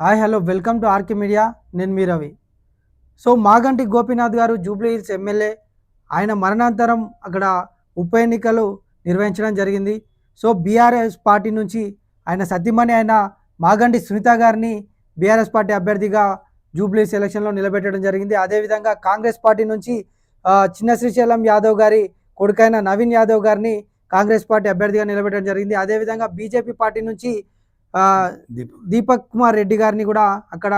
Hi hello welcome to RK media. నేను మీ Ravi. So Maganti Gopinath garu Jubilee hills MLA ఆయన మరణాంతరం అక్కడ ఉప ఎన్నికలు నిర్వహించడం జరిగింది. సో బీఆర్ఎస్ పార్టీ నుంచి ఆయన సతీమణి అయిన మాగంటి సునీత గారిని బీఆర్ఎస్ పార్టీ అభ్యర్థిగా జూబ్లీ హిల్స్ ఎలక్షన్లో నిలబెట్టడం జరిగింది. అదేవిధంగా కాంగ్రెస్ పార్టీ నుంచి చిన్న శ్రీశైలం యాదవ్ గారి కొడుకైన నవీన్ యాదవ్ గారిని కాంగ్రెస్ పార్టీ అభ్యర్థిగా నిలబెట్టడం జరిగింది. అదేవిధంగా బీజేపీ పార్టీ నుంచి దీపక్ కుమార్ రెడ్డి గారిని కూడా అక్కడ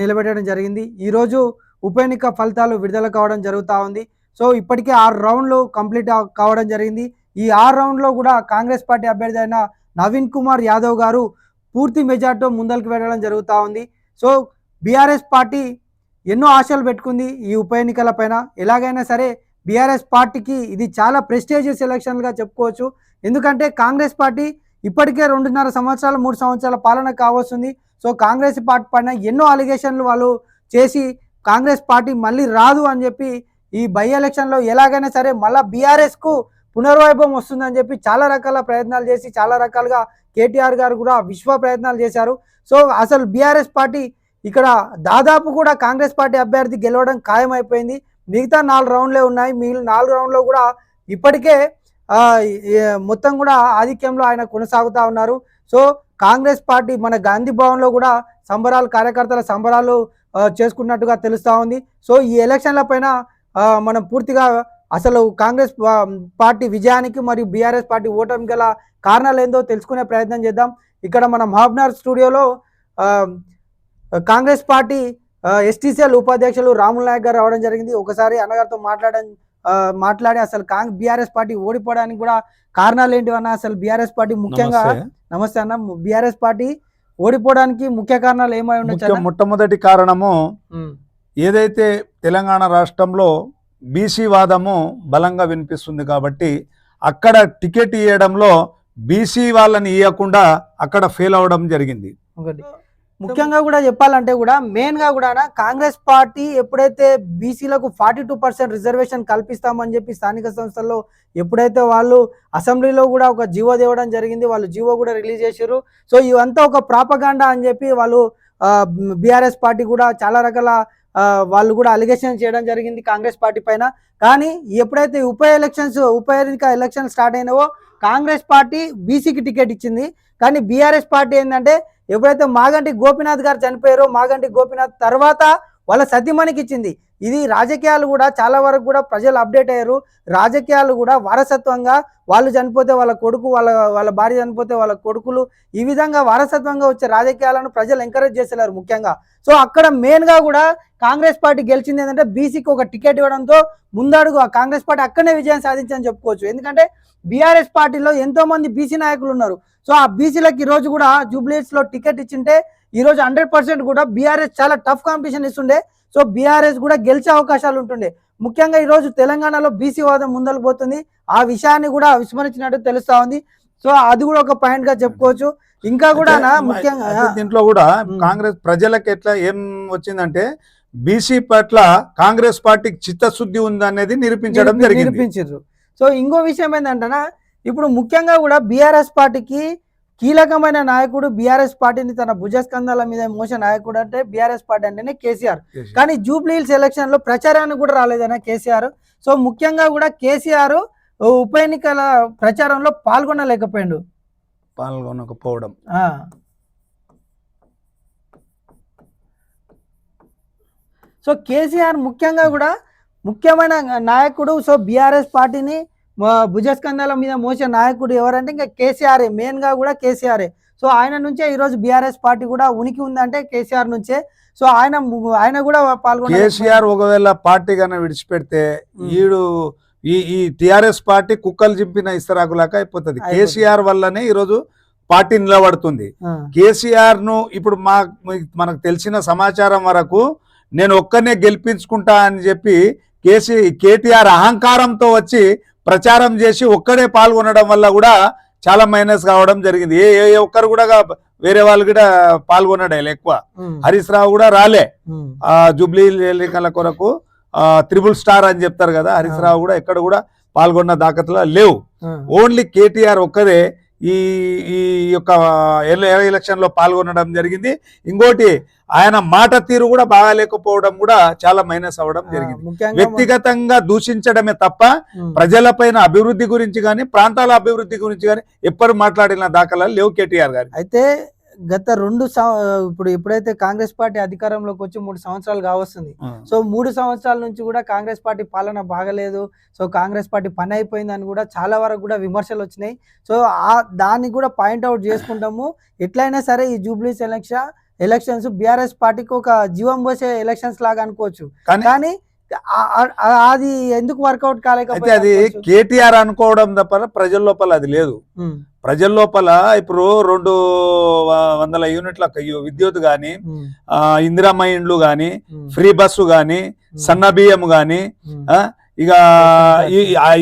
నిలబెట్టడం జరిగింది. ఈరోజు ఉప ఎన్నిక ఫలితాలు విడుదల కావడం జరుగుతూ ఉంది. సో ఇప్పటికే ఆరు రౌండ్లు కంప్లీట్ కావడం జరిగింది. ఈ ఆరు రౌండ్లో కూడా కాంగ్రెస్ పార్టీ అభ్యర్థి అయిన నవీన్ కుమార్ యాదవ్ గారు పూర్తి మెజార్టీతో ముందరికి వెళ్ళడం జరుగుతూ ఉంది. సో బీఆర్ఎస్ పార్టీ ఎన్నో ఆశలు పెట్టుకుంది ఈ ఉప ఎన్నికల పైన. ఎలాగైనా సరే బీఆర్ఎస్ పార్టీకి ఇది చాలా ప్రెస్టేజియస్ ఎలక్షన్గా చెప్పుకోవచ్చు. ఎందుకంటే కాంగ్రెస్ పార్టీ ఇప్పటికే రెండున్నర సంవత్సరాలు మూడు సంవత్సరాల పాలన కావస్తుంది సో కాంగ్రెస్ పార్టీ పైన ఎన్నో అలిగేషన్లు వాళ్ళు చేసి కాంగ్రెస్ పార్టీ మళ్ళీ రాదు అని చెప్పి ఈ బై ఎలక్షన్లో ఎలాగైనా సరే మళ్ళీ బీఆర్ఎస్కు పునర్వైభవం వస్తుందని చెప్పి చాలా రకాల ప్రయత్నాలు చేసి చాలా రకాలుగా కేటీఆర్ గారు కూడా విశ్వ ప్రయత్నాలు చేశారు. సో అసలు బీఆర్ఎస్ పార్టీ ఇక్కడ దాదాపు కూడా కాంగ్రెస్ పార్టీ అభ్యర్థి గెలవడం ఖాయమైపోయింది. మిగతా నాలుగు రౌండ్లే ఉన్నాయి. మిగిలిన నాలుగు రౌండ్లో కూడా ఇప్పటికే మొత్తం కూడా ఆధిక్యంలో ఆయన కొనసాగుతూ ఉన్నారు. సో కాంగ్రెస్ పార్టీ మన గాంధీ భవన్లో కూడా సంబరాలు కార్యకర్తల సంబరాలు చేసుకున్నట్టుగా తెలుస్తూ ఉంది. సో ఈ ఎలక్షన్ల పైన మనం పూర్తిగా అసలు కాంగ్రెస్ పార్టీ విజయానికి మరియు బీఆర్ఎస్ పార్టీ ఓటమి గల కారణాలు ఏందో తెలుసుకునే ప్రయత్నం చేద్దాం. ఇక్కడ మన మహబ్నార్ స్టూడియోలో కాంగ్రెస్ పార్టీ ఎస్టీసీఎల్ ఉపాధ్యక్షులు రాముల్ నాయక్ గారు రావడం జరిగింది. ఒకసారి అన్నగారితో మాట్లాడడం మాట్లాడి అసలు కాంగ్ బీఆర్ఎస్ పార్టీ ఓడిపోవడానికి కూడా కారణాలు ఏంటివన్న అసలు బీఆర్ఎస్ పార్టీ ముఖ్యంగా నమస్తే. అన్న బీఆర్ఎస్ పార్టీ ఓడిపోవడానికి ముఖ్య కారణాలు ఏమై ముఖ్య ఉండొచ్చు మొట్టమొదటి కారణము ఏదైతే తెలంగాణ రాష్ట్రంలో బీసీ వాదము బలంగా వినిపిస్తుంది కాబట్టి అక్కడ టికెట్ ఇవ్వడంలో బీసీ వాళ్ళని ఇవ్వకుండా అక్కడ ఫెయిల్ అవ్వడం జరిగింది. ముఖ్యంగా కూడా చెప్పాలంటే కూడా మెయిన్గా కూడా కాంగ్రెస్ పార్టీ ఎప్పుడైతే బీసీలకు ఫార్టీ టూ పర్సెంట్ రిజర్వేషన్ కల్పిస్తామని చెప్పి స్థానిక సంస్థల్లో ఎప్పుడైతే వాళ్ళు అసెంబ్లీలో కూడా ఒక జీవో తేవడం జరిగింది వాళ్ళు జీవో కూడా రిలీజ్ చేశారు. సో ఇవంతా ఒక ప్రాపగాండా అని చెప్పి వాళ్ళు బీఆర్ఎస్ పార్టీ కూడా చాలా రకాల వాళ్ళు కూడా అలిగేషన్ చేయడం జరిగింది కాంగ్రెస్ పార్టీ పైన. కానీ ఎప్పుడైతే ఉప ఎలక్షన్స్ ఉప ఎన్నిక ఎలక్షన్ స్టార్ట్ అయినావో కాంగ్రెస్ పార్టీ బీసీకి టికెట్ ఇచ్చింది. కానీ బీఆర్ఎస్ పార్టీ ఏంటంటే ఎప్పుడైతే మాగంటి గోపినాథ్ గారు చనిపోయారో మాగంటి గోపినాథ్ తర్వాత వాళ్ళ సతీమణికి ఇచ్చింది. ఇది రాజకీయాలు కూడా చాలా వరకు కూడా ప్రజలు అప్డేట్ అయ్యారు. రాజకీయాలు కూడా వారసత్వంగా వాళ్ళు చనిపోతే వాళ్ళ కొడుకు వాళ్ళ వాళ్ళ భార్య చనిపోతే వాళ్ళ కొడుకులు ఈ విధంగా వారసత్వంగా వచ్చే రాజకీయాలను ప్రజలు ఎంకరేజ్ చేసేవారు ముఖ్యంగా. సో అక్కడ మెయిన్గా కూడా కాంగ్రెస్ పార్టీ గెలిచింది ఏంటంటే బీసీకి ఒక టికెట్ ఇవ్వడంతో ముందడుగు ఆ కాంగ్రెస్ పార్టీ అక్కడనే విజయం సాధించని చెప్పుకోవచ్చు. ఎందుకంటే బీఆర్ఎస్ పార్టీలో ఎంతోమంది బీసీ నాయకులు ఉన్నారు. సో ఆ బీసీలకు ఈ రోజు కూడా జూబ్లీస్లో టికెట్ ఇచ్చింటే ఈ రోజు హండ్రెడ్ పర్సెంట్ కూడా బీఆర్ఎస్ చాలా టఫ్ కాంపిటీషన్ ఇస్తుండే. సో బీఆర్ఎస్ కూడా గెలిచే అవకాశాలు ఉంటుండే. ముఖ్యంగా ఈ రోజు తెలంగాణలో బీసీ వాదం ముందరకు పోతుంది. ఆ విషయాన్ని కూడా విస్మరించినట్టు తెలుస్తా ఉంది. సో అది కూడా ఒక పాయింట్గా చెప్పుకోవచ్చు. ఇంకా కూడా ముఖ్యంగా దీంట్లో కూడా. కాంగ్రెస్ ప్రజలకు ఎట్లా ఏం వచ్చిందంటే బీసీ పట్ల కాంగ్రెస్ పార్టీకి చిత్తశుద్ధి ఉంది అనేది నిరూపించడం నిరూపించారు సో ఇంకో విషయం ఏంటంటే ఇప్పుడు ముఖ్యంగా కూడా బీఆర్ఎస్ పార్టీకి కీలకమైన నాయకుడు బీఆర్ఎస్ పార్టీని తన భుజస్కంధాల మీద మోసే నాయకుడు అంటే బీఆర్ఎస్ పార్టీ అంటేనే కేసీఆర్. కానీ జూబ్లీ హిల్స్ ఎలక్షన్లో ప్రచారానికి కూడా రాలేదన్న కేసీఆర్. సో ముఖ్యంగా కూడా కేసీఆర్ ఉప ఎన్నికల ప్రచారంలో పాల్గొనలేకపోయాడు. పాల్గొనకపోవడం. సో కేసీఆర్ ముఖ్యంగా కూడా ముఖ్యమైన నాయకుడు సో బీఆర్ఎస్ పార్టీని భుజస్కంధాల మీద మోసే నాయకుడు ఎవరంటే ఇంకా కేసీఆర్ మెయిన్గా కూడా కేసీఆర్. సో ఆయన నుంచే ఈ రోజు బీఆర్ఎస్ పార్టీ కూడా ఉనికి ఉందంటే కేసీఆర్ నుంచే. సో ఆయన ఆయన కూడా పాల్గొన కేసీఆర్ ఒకవేళ పార్టీ కన్నా విడిచిపెడితే. ఈడు ఈ ఈ టిఆర్ఎస్ పార్టీ కుక్కలు చింపిన ఇస్తరాకులాగా అయిపోతుంది. అయిపోతుంది. కేసీఆర్ వల్లనే ఈరోజు పార్టీ నిలబడుతుంది. కేసీఆర్ను ఇప్పుడు మా మనకు తెలిసిన సమాచారం వరకు నేను ఒక్కనే గెలిపించుకుంటా అని చెప్పి కేసీ కేటీఆర్ అహంకారంతో వచ్చి ప్రచారం చేసి ఒక్కడే పాల్గొనడం వల్ల కూడా చాలా మైనస్ కావడం జరిగింది. ఏ ఏ ఒక్కరు కూడా వేరే వాళ్ళు కూడా పాల్గొనడే ఎక్కువ. హరీష్ రావు కూడా రాలే. ఆ జూబ్లీ ఎన్నికల కొరకు ఆ త్రిబుల్ స్టార్ అని చెప్తారు కదా హరీష్ రావు కూడా ఎక్కడ కూడా పాల్గొన్న దాఖలా లేవు. ఓన్లీ కేటీఆర్ ఒక్కరే ఈ ఈ యొక్క ఎల- ఎలక్షన్లో పాల్గొనడం జరిగింది. ఇంకోటి ఆయన మాట తీరు కూడా బాగాలేకపోవడం కూడా చాలా మైనస్ అవ్వడం జరిగింది. వ్యక్తిగతంగా దూషించడమే తప్ప ప్రజలపైన అభివృద్ధి గురించి కానీ ప్రాంతాల అభివృద్ధి గురించి కానీ ఎప్పుడు మాట్లాడిన దాఖలాలు లేవు కేటీఆర్ గారి అయితే గత రెండు ఇప్పుడు ఎప్పుడైతే కాంగ్రెస్ పార్టీ అధికారంలోకి వచ్చి మూడు సంవత్సరాలు కావస్తుంది సో మూడు సంవత్సరాల నుంచి కూడా కాంగ్రెస్ పార్టీ పాలన బాగలేదు సో కాంగ్రెస్ పార్టీ పని అయిపోయిందని కూడా చాలా వరకు కూడా విమర్శలు వచ్చినాయి. సో ఆ దాన్ని కూడా పాయింట్అవుట్ చేసుకుంటాము. ఎట్లయినా సరే ఈ జూబ్లీస్ ఎలక్షన్ ఎలక్షన్స్ బీఆర్ఎస్ పార్టీకి ఒక జీవం పోసే ఎలక్షన్స్ లాగా అనుకోవచ్చు. కానీ అది ఎందుకు వర్కౌట్ అయితే అది కేటీఆర్ అనుకోవడం తప్ప ప్రజల లోపల అది లేదు. ప్రజల లోపల ఇప్పుడు రెండు వందల యూనిట్ల విద్యుత్ కానీ ఇందిరామ ఇండ్లు కానీ ఫ్రీ బస్సు కానీ సన్న బియ్యం కానీ ఇక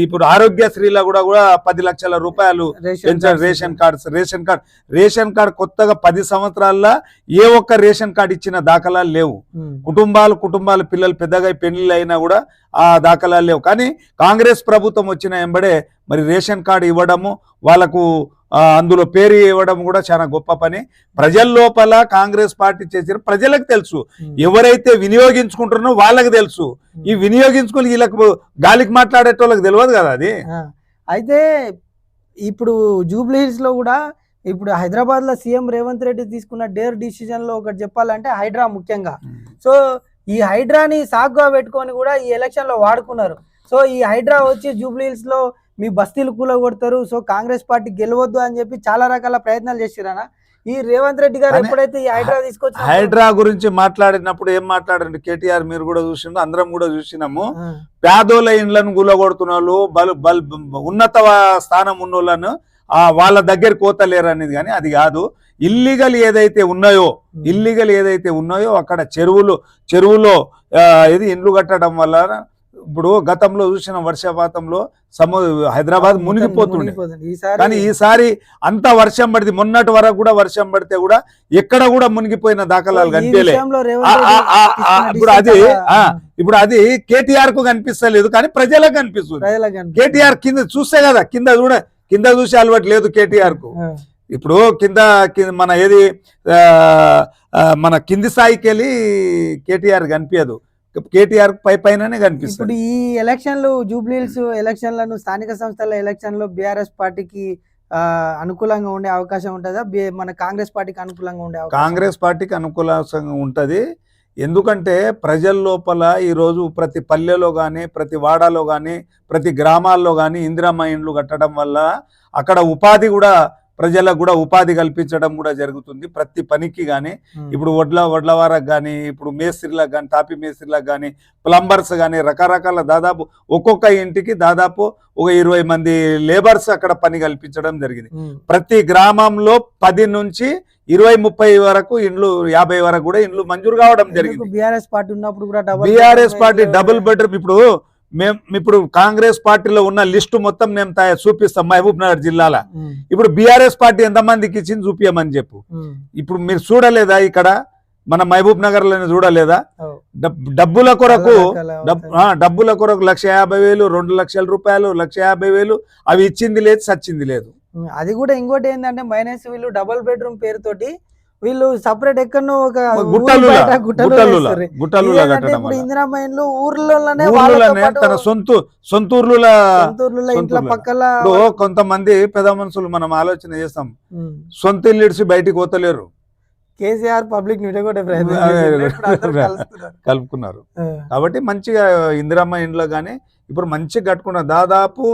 ఇప్పుడు ఆరోగ్యశ్రీలో కూడా కూడా పది లక్షల రూపాయలు పెంచారు. Ration cards ration card. Ration card కొత్తగా పది సంవత్సరాల్లో ఏ ఒక్క రేషన్ కార్డ్ ఇచ్చిన దాఖలాలు లేవు. కుటుంబాలు కుటుంబాలు పిల్లలు పెద్దగా పెళ్ళిళ్ళు అయినా కూడా ఆ దాఖలాలు లేవు. కానీ కాంగ్రెస్ ప్రభుత్వం వచ్చిన ఎంబడే మరి రేషన్ కార్డు ఇవ్వడము వాళ్ళకు అందులో పేరు ఇవ్వడం కూడా చాలా గొప్ప పని. ప్రజల లోపల కాంగ్రెస్ పార్టీ చేసిన ప్రజలకు తెలుసు. ఎవరైతే వినియోగించుకుంటున్నారో వాళ్ళకి తెలుసు. ఈ వినియోగించుకుని వీళ్ళకు గాలికి మాట్లాడేటోళ్ళకి తెలియదు కదా అది? అయితే ఇప్పుడు జూబ్లీ హిల్స్లో కూడా ఇప్పుడు హైదరాబాద్లో సీఎం రేవంత్ రెడ్డి తీసుకున్న డేర్ డిసిజన్లో ఒకటి చెప్పాలంటే హైడ్రా ముఖ్యంగా. సో ఈ హైడ్రాని సాగుగా పెట్టుకొని కూడా ఈ ఎలక్షన్లో వాడుకున్నారు. సో ఈ హైడ్రా వచ్చి జూబ్లీ హిల్స్లో మీ బస్తీలు కూలగొడతారు. సో కాంగ్రెస్ పార్టీ గెలవద్దు అని చెప్పి చాలా రకాల ప్రయత్నాలు చేసిరానా ఈ రేవంత్ రెడ్డి గారు ఎప్పుడైతే ఈ హైడ్రా తీసుకొచ్చి హైడ్రా గురించి మాట్లాడినప్పుడు ఏం మాట్లాడండి? కేటీఆర్ మీరు కూడా చూసిండు అందరం కూడా చూసినాము. పేదోళ్ళ ఇండ్లను గులగొడుతున్న వాళ్ళు బలు బల్ ఉన్నత స్థానం ఉన్న వాళ్ళను ఆ వాళ్ళ దగ్గర కోతలేరు అనేది కానీ అది కాదు. ఇల్లీగల్ ఏదైతే ఉన్నాయో ఇల్లీగల్ ఏదైతే ఉన్నాయో అక్కడ చెరువులు చెరువులో ఇది ఇండ్లు కట్టడం వల్ల ఇప్పుడు గతంలో చూసిన వర్షపాతంలో సము హైదరాబాద్ మునిగిపోతుండే. కానీ ఈసారి అంత వర్షం పడింది మొన్నటి వరకు కూడా వర్షం పడితే కూడా ఎక్కడ కూడా మునిగిపోయిన దాఖలాలు కనిపించలే. ఇప్పుడు అది, ఇప్పుడు అది కేటీఆర్కు కనిపిస్తలేదు కానీ ప్రజలకు కనిపిస్తుంది. కేటీఆర్ కింద చూస్తే కదా కింద చూడ కింద చూసి అలవాటు లేదు కేటీఆర్కు ఇప్పుడు కింద మన ఏది మన కింది స్థాయికి వెళ్ళి కేటీఆర్ కనిపించదు. కేటీఆర్ పై పైననే ఇప్పుడు కనిపిస్తుంది ఈ ఎలక్షన్లు జూబ్లీహిల్స్ ఎలక్షన్లను స్థానిక సంస్థల ఎలక్షన్లో బీఆర్ఎస్ పార్టీకి అనుకూలంగా ఉండే అవకాశం ఉంటుందా? మన కాంగ్రెస్ పార్టీకి అనుకూలంగా ఉండే కాంగ్రెస్ పార్టీకి అనుకూలంగా ఉంటది. ఎందుకంటే ప్రజల లోపల ఈరోజు ప్రతి పల్లెలో కానీ ప్రతి వాడలో కానీ ప్రతి గ్రామాల్లో కానీ ఇందిరమ్మ ఇండ్లు కట్టడం వల్ల అక్కడ ఉపాధి కూడా ప్రజలకు కూడా ఉపాధి కల్పించడం కూడా జరుగుతుంది ప్రతి పనికి కానీ. ఇప్పుడు వడ్ల వడ్లవారకు కానీ ఇప్పుడు మేస్త్రీలకు కానీ టాపీ మేస్త్రీలకు కానీ ప్లంబర్స్ కానీ రకరకాల దాదాపు ఒక్కొక్క ఇంటికి దాదాపు ఒక ఇరవై మంది లేబర్స్ అక్కడ పని కల్పించడం జరిగింది. ప్రతి గ్రామంలో పది నుంచి ఇరవై ముప్పై వరకు ఇండ్లు యాభై వరకు కూడా ఇండ్లు మంజూరు కావడం జరిగింది బీఆర్ఎస్ పార్టీ ఉన్నప్పుడు కూడా double BRS party double bedroom ఇప్పుడు మేము ఇప్పుడు కాంగ్రెస్ పార్టీలో ఉన్న లిస్టు మొత్తం మేము తయా- చూపిస్తాం మహబూబ్ నగర్ జిల్లాలో. ఇప్పుడు బీఆర్ఎస్ పార్టీ ఎంతమందికి ఇచ్చింది చూపించమని చెప్పు. ఇప్పుడు మీరు చూడలేదా ఇక్కడ? మన మహబూబ్ నగర్లో చూడలేదా డబ్బుల కొరకు డబ్బుల కొరకు లక్ష యాభై వేలు రెండు లక్షల రూపాయలు లక్ష యాభై వేలు అవి ఇచ్చింది లేదు సచ్చింది లేదు. అది కూడా ఇంకోటి ఏంటంటే మైనస్ వీళ్ళు డబుల్ బెడ్రూమ్ పేరుతోటి వీళ్ళు సపరేట్ ఎక్కడో ఒక గుట్టలు ఊరు బయట గుట్టలు గుట్టలులా వేస్తారు. గుట్టలులా ఇదేంటంటే కట్టడం ఇప్పుడు వల్ల ఇందిరామ్మ ఇండ్లు ఊర్లోనే ఊర్లోనే తన సొంత సొంతూర్లులా సొంతూర్లలో ఇంట్లో. పక్కల కొంతమంది పెద్ద మనుషులు మనం ఆలోచన చేస్తాం. సొంత ఇల్లు ఇడిచి బయటికి పోతలేరు కేసీఆర్ పబ్లిక్. కలుపుకున్నారు కాబట్టి మంచిగా ఇందిరమ్మ ఇంట్లో కానీ ఇప్పుడు మంచిగా కట్టుకున్న దాదాపు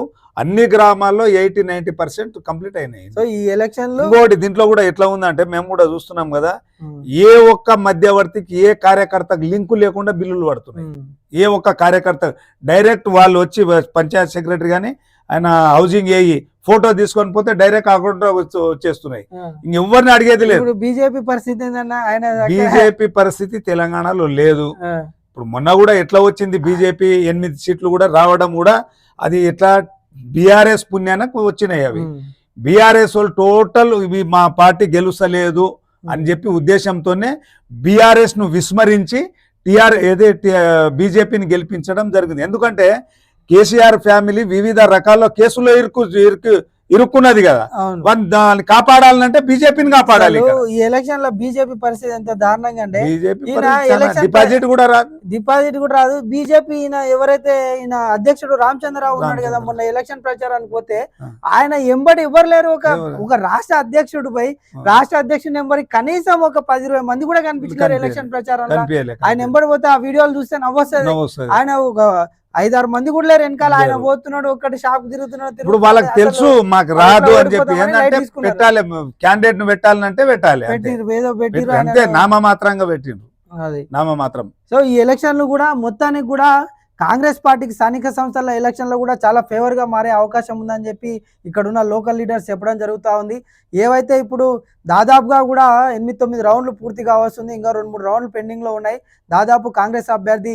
అన్ని గ్రామాల్లో ఎయిటీ నైన్టీ పర్సెంట్ కంప్లీట్ అయినాయి. సో ఈ ఎలక్షన్లో ఇంకోటి దీంట్లో కూడా ఎట్లా ఉందంటే మేము కూడా చూస్తున్నాం కదా ఏ ఒక్క మధ్యవర్తికి ఏ కార్యకర్తకు లింకు లేకుండా బిల్లులు పడుతున్నాయి. ఏ ఒక్క కార్యకర్త డైరెక్ట్ వాళ్ళు వచ్చి పంచాయత్ సెక్రటరీ కానీ ఆయన హౌసింగ్ ఏఈ ఫోటో తీసుకొని పోతే డైరెక్ట్ అకౌంట్ వచ్చేస్తున్నాయి. ఇంకెవ్వరిని అడిగేది లేదు. బీజేపీ పరిస్థితి ఆయన బీజేపీ పరిస్థితి తెలంగాణలో లేదు. ఇప్పుడు మొన్న కూడా ఎట్లా వచ్చింది బీజేపీ ఎనిమిది సీట్లు కూడా రావడం కూడా అది ఎట్లా బీఆర్ఎస్ పుణ్యానికి వచ్చినాయి అవి. బీఆర్ఎస్ వాళ్ళు టోటల్ ఇవి మా పార్టీ గెలుస్తలేదు అని చెప్పి ఉద్దేశంతోనే బీఆర్ఎస్ను విస్మరించి టిఆర్ ఏదే బీజేపీని గెలిపించడం జరిగింది. ఎందుకంటే కేసీఆర్ ఫ్యామిలీ వివిధ రకాల కేసులో ఇరుకు ఇరుకు ఇరుక్కున్నది కదా దాన్ని కాపాడాలంటే బీజేపీని కాపాడాలి ఈ ఎలక్షన్లో బీజేపీ పరిస్థితి ఎంత దారుణంగా అంటే బీజేపీ ఈయన ఎలక్షన్ డిపాజిట్ కూడా రాదు డిపాజిట్ కూడా రాదు బీజేపీ ఈయన ఎవరైతే ఈయన అధ్యక్షుడు రామచంద్రరావు ఉన్నాడు కదా. మొన్న ఎలక్షన్ ప్రచారానికి పోతే. ఆయన ఎంబడి ఎవరు లేరు ఒక? ఒక రాష్ట్ర అధ్యక్షుడు పై. రాష్ట్ర అధ్యక్షుడు ఎంబడి కనీసం ఒక పది ఇరవై మంది కూడా కనిపించారు. ఎలక్షన్ ప్రచారంలో ఆయన ఎంబడి పోతే ఆ వీడియోలు చూస్తే నవ్వొస్తుంది నవ్వు వస్తది. ఆయన ఒక ఐదారు మంది కూడా లేరు. వెనకాల ఆయన. పోతున్నాడు ఒక్కటి షాప్ తిరుగుతున్నాడు ఇప్పుడు. వాళ్ళకి తెలుసు మాకు రాదు అని చెప్పి ఏంటంటే. పెట్టాలి క్యాండిడేట్ను పెట్టాలంటే పెట్టాలి ఏదో అంతే ఆయన- నామమాత్రంగా పెట్టిండ్రు అది. నామమాత్రం. సో ఈ ఎలక్షన్లు కూడా మొత్తానికి కూడా కాంగ్రెస్ పార్టీకి స్థానిక సంస్థల ఎలక్షన్లో కూడా చాలా ఫేవర్గా మారే అవకాశం ఉందని చెప్పి ఇక్కడ ఉన్న లోకల్ లీడర్స్ చెప్పడం జరుగుతూ ఉంది. ఏవైతే ఇప్పుడు దాదాపుగా కూడా ఎనిమిది తొమ్మిది రౌండ్లు పూర్తి కావాల్సింది ఇంకా రెండు మూడు రౌండ్లు పెండింగ్లో ఉన్నాయి. దాదాపు కాంగ్రెస్ అభ్యర్థి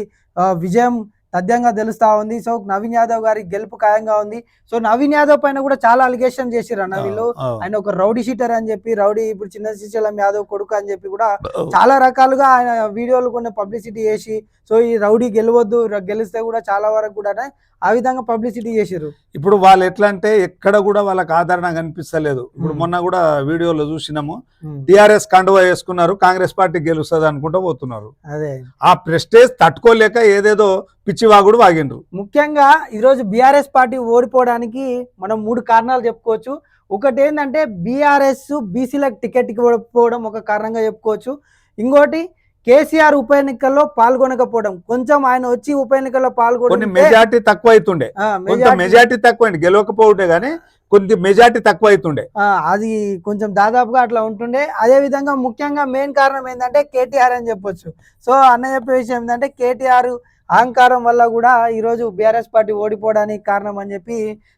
విజయం తథ్యంగా తెలుస్తా ఉంది. సో నవీన్ యాదవ్ గారి గెలుపు ఖాయంగా ఉంది. సో నవీన్ యాదవ్ పైన కూడా చాలా అలిగేషన్ చేసిర్రు అన్న వీళ్ళు. ఆయన ఒక రౌడీ షీటర్ అని చెప్పి రౌడీ ఇప్పుడు చిన్న శ్రీశైలం యాదవ్ కొడుకు అని చెప్పి కూడా. చాలా రకాలుగా ఆయన వీడియోలు కొన్ని పబ్లిసిటీ చేసి సో ఈ రౌడీ గెలవద్దు గెలిస్తే కూడా చాలా వరకు కూడా ఆ విధంగా పబ్లిసిటీ చేసిర్రు. ఇప్పుడు వాళ్ళు ఎట్లా అంటే ఎక్కడ కూడా వాళ్ళకి ఆదరణ కనిపిస్తలేదు. ఇప్పుడు. మొన్న కూడా వీడియోలో చూసినాము. టిఆర్ఎస్ కండువా వేసుకున్నారు కాంగ్రెస్ పార్టీ గెలుస్తుంది అనుకుంటూ పోతున్నారు. అదే. ఆ ప్రెస్టేజ్ తట్టుకోలేక ఏదేదో పిచ్చివాగుడు వాగిండ్రు. ముఖ్యంగా ఈరోజు బీఆర్ఎస్ పార్టీ ఓడిపోవడానికి మనం మూడు కారణాలు చెప్పుకోవచ్చు. ఒకటి ఏంటంటే బీఆర్ఎస్ బీసీలకు టికెట్ ఇవ్వకపోవడం ఒక కారణంగా చెప్పుకోవచ్చు. ఇంకోటి కేసీఆర్ ఉప ఎన్నికల్లో పాల్గొనకపోవడం. కొంచెం ఆయన వచ్చి ఉప ఎన్నికల్లో పాల్గొని మెజార్టీ తక్కువ అవుతుండే కొంత మెజార్టీ తక్కువ గెలవకపోతుండే కానీ కొంత మెజార్టీ తక్కువ అవుతుండే అది కొంచెం దాదాపుగా అట్లా ఉంటుండే. అదే విధంగా ముఖ్యంగా మెయిన్ కారణం ఏంటంటే కేటీఆర్ అని చెప్పొచ్చు. సో అన్న చెప్పే విషయం ఏంటంటే కేటీఆర్ అహంకారం వల్ల కూడా ఈ రోజు బీఆర్ఎస్ పార్టీ ఓడిపోవడానికి కారణం అని చెప్పి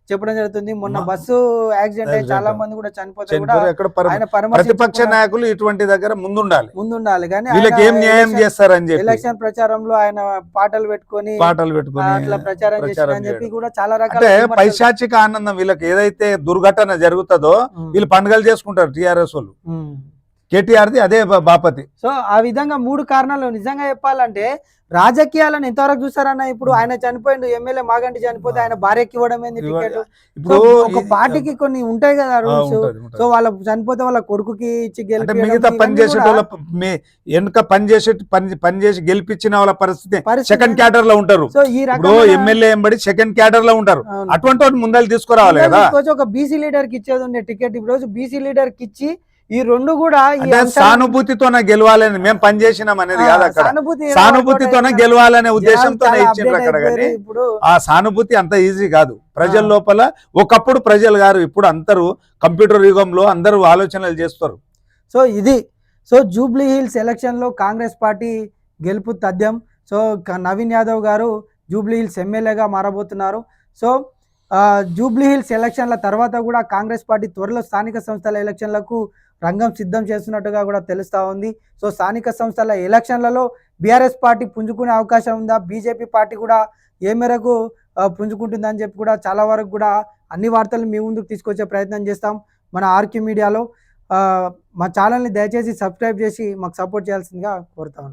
చెప్పడం జరుగుతుంది మొన్న బస్సు యాక్సిడెంట్ అయ్యి Accident. చాలా మంది కూడా చనిపోతే కూడా చనిపోయారు. ఎక్కడ పరి- ఆయన ప్రతిపక్ష పరామర్శించకుండా నాయకులు ఇటువంటి దగ్గర ముందుండాలి ముందుండాలి కానీ వీళ్ళకి ఏం న్యాయం చేస్తారని చెప్పి ఎలక్షన్ ప్రచారంలో ఆయన పాటలు పెట్టుకొని పాటలు పెట్టుకుని అట్లా ప్రచారం చేసిన చెప్పి. కూడా చాలా రకాల పైశాచిక ఆనందం వీళ్ళకి ఏదైతే దుర్ఘటన జరుగుతుందో వీళ్ళు పండుగలు చేసుకుంటారు టిఆర్ఎస్ వాళ్ళు. కేటీఆర్ది అదే బాపతి. సో ఆ విధంగా మూడు కారణాలు నిజంగా చెప్పాలంటే రాజకీయాలను ఎంతవరకు చూసారన్న ఇప్పుడు ఆయన చనిపోయిండు ఎమ్మెల్యే మాగంటి చనిపోతే ఆయన భార్యకి ఇవ్వడం ఏంది టికెట్? ఇప్పుడు ఒక పార్టీకి కొన్ని ఉంటాయి కదా రూల్స్. సో వాళ్ళ చనిపోతే వాళ్ళ కొడుకుకి ఇచ్చి గెలిపియడం మిగతా పని ఇవన్నీ చేసేటోళ్ళ కూడా మీ వెనుక పని చేసే పని పని చేసి గెలిపించిన వాళ్ళ పరిస్థితి సెకండ్ క్యాడర్లో ఉంటారు. సో ఈ ఇప్పుడు ఎమ్మెల్యే ఎంబడి సెకండ్ క్యాడర్లో ఉంటారు. అటువంటి ముందలు తీసుకురావాలి కదా. ఒక బీసీ లీడర్కి ఇచ్చేది ఉండే టికెట్. ఇప్పుడు బీసీ లీడర్కి ఇచ్చి ఈ రెండు కూడా సానుభూతితోనే గెలవాలని మేము పని చేసినాం అనేది కాదు అక్కడ. సానుభూతితోనే గెలవాలనే ఉద్దేశంతోనే ఇచ్చిండ్రు అక్కడ కానీ. ఆ సానుభూతి అంత ఈజీ కాదు. ప్రజల. లోపల ఒకప్పుడు ప్రజలు గారు ఇప్పుడు అందరూ కంప్యూటర్ యుగంలో అందరూ ఆలోచనలు చేస్తారు. సో ఇది సో జూబ్లీ హిల్స్ ఎలక్షన్లో కాంగ్రెస్ పార్టీ గెలుపు తథ్యం. సో నవీన్ యాదవ్ గారు జూబ్లీ హిల్స్ ఎమ్మెల్యేగా మారబోతున్నారు. సో జూబ్లీహిల్స్ ఎలక్షన్ల తర్వాత కూడా కాంగ్రెస్ పార్టీ త్వరలో స్థానిక సంస్థల ఎలక్షన్లకు రంగం సిద్ధం చేస్తున్నట్టుగా కూడా తెలుస్తూ ఉంది. సో స్థానిక సంస్థల ఎలక్షన్లలో బీఆర్ఎస్ పార్టీ పుంజుకునే అవకాశం ఉందా? బీజేపీ పార్టీ కూడా ఏ మేరకు పుంజుకుంటుందని చెప్పి కూడా చాలా వరకు కూడా అన్ని వార్తలు మీ ముందుకు తీసుకొచ్చే ప్రయత్నం చేస్తాం మన ఆర్క్యూ మీడియాలో. మా ఛానల్ని దయచేసి సబ్స్క్రైబ్ చేసి మాకు సపోర్ట్ చేయాల్సిందిగా కోరుతాను